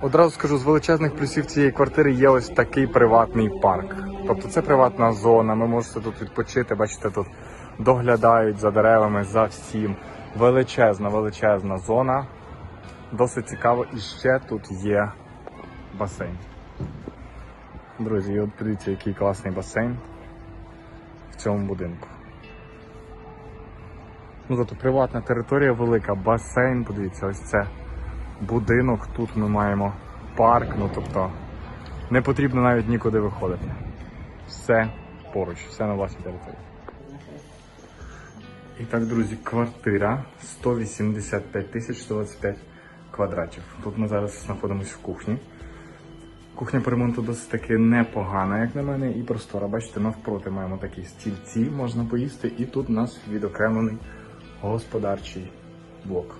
Одразу скажу, з величезних плюсів цієї квартири є ось такий приватний парк. Тобто це приватна зона, ви можете тут відпочити, бачите, тут доглядають за деревами, за всім. Величезна, величезна зона. Досить цікаво. І ще тут є басейн. Друзі, от дивіться, який класний басейн в цьому будинку. Ну, тобто приватна територія велика, басейн, подивіться, ось це будинок. Тут ми маємо парк, ну тобто не потрібно навіть нікуди виходити. Все поруч, все на вашій території. І так, друзі, квартира 185 тисяч 125 квадратів. Тут ми зараз знаходимося в кухні. Кухня по ремонту досить таки непогана, як на мене, і простора. Бачите, навпроти маємо такі стільці, можна поїсти, і тут у нас відокремлений господарчий блок.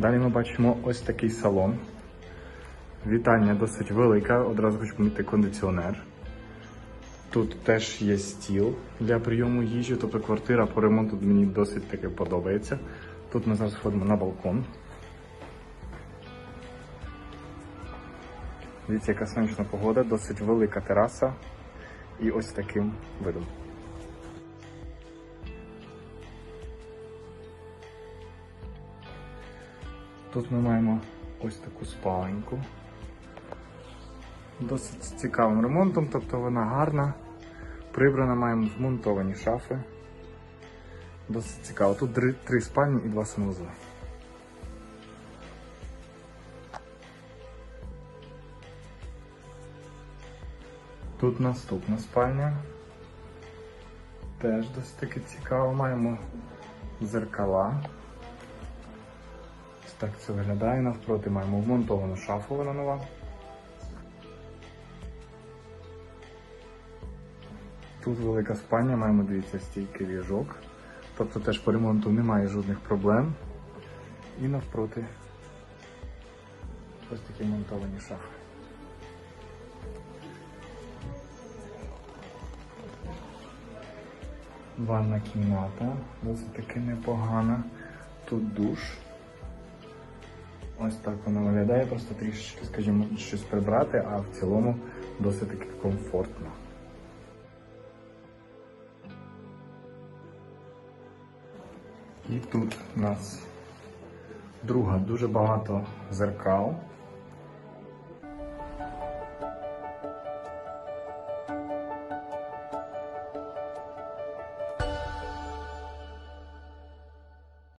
Далі ми бачимо ось такий салон. Вітальня досить велика, одразу хочу помітити кондиціонер. Тут теж є стіл для прийому їжі, тобто квартира по ремонту мені досить таки подобається. Тут ми зараз ходимо на балкон. Дивіться, яка сонячна погода, досить велика тераса і ось таким видом. Тут ми маємо ось таку спаленьку. Досить цікавим ремонтом, тобто вона гарна. Прибрана, маємо вмонтовані шафи. Досить цікаво. Тут три, три спальні і два санвузли. Тут наступна спальня. Теж досить таки цікаво. Маємо зеркала. Так це виглядає. Навпроти маємо вмонтовану шафу, вона нова. Тут велика спальня, маємо дивіться стійкий ліжок. Тобто теж по ремонту немає жодних проблем. І навпроти ось такі монтовані шафи. Ванна кімната, досить таки непогана. Тут душ. Ось так воно виглядає, просто трішечки, скажімо, щось прибрати, а в цілому досить таки комфортно. І тут у нас друга дуже багато зеркал.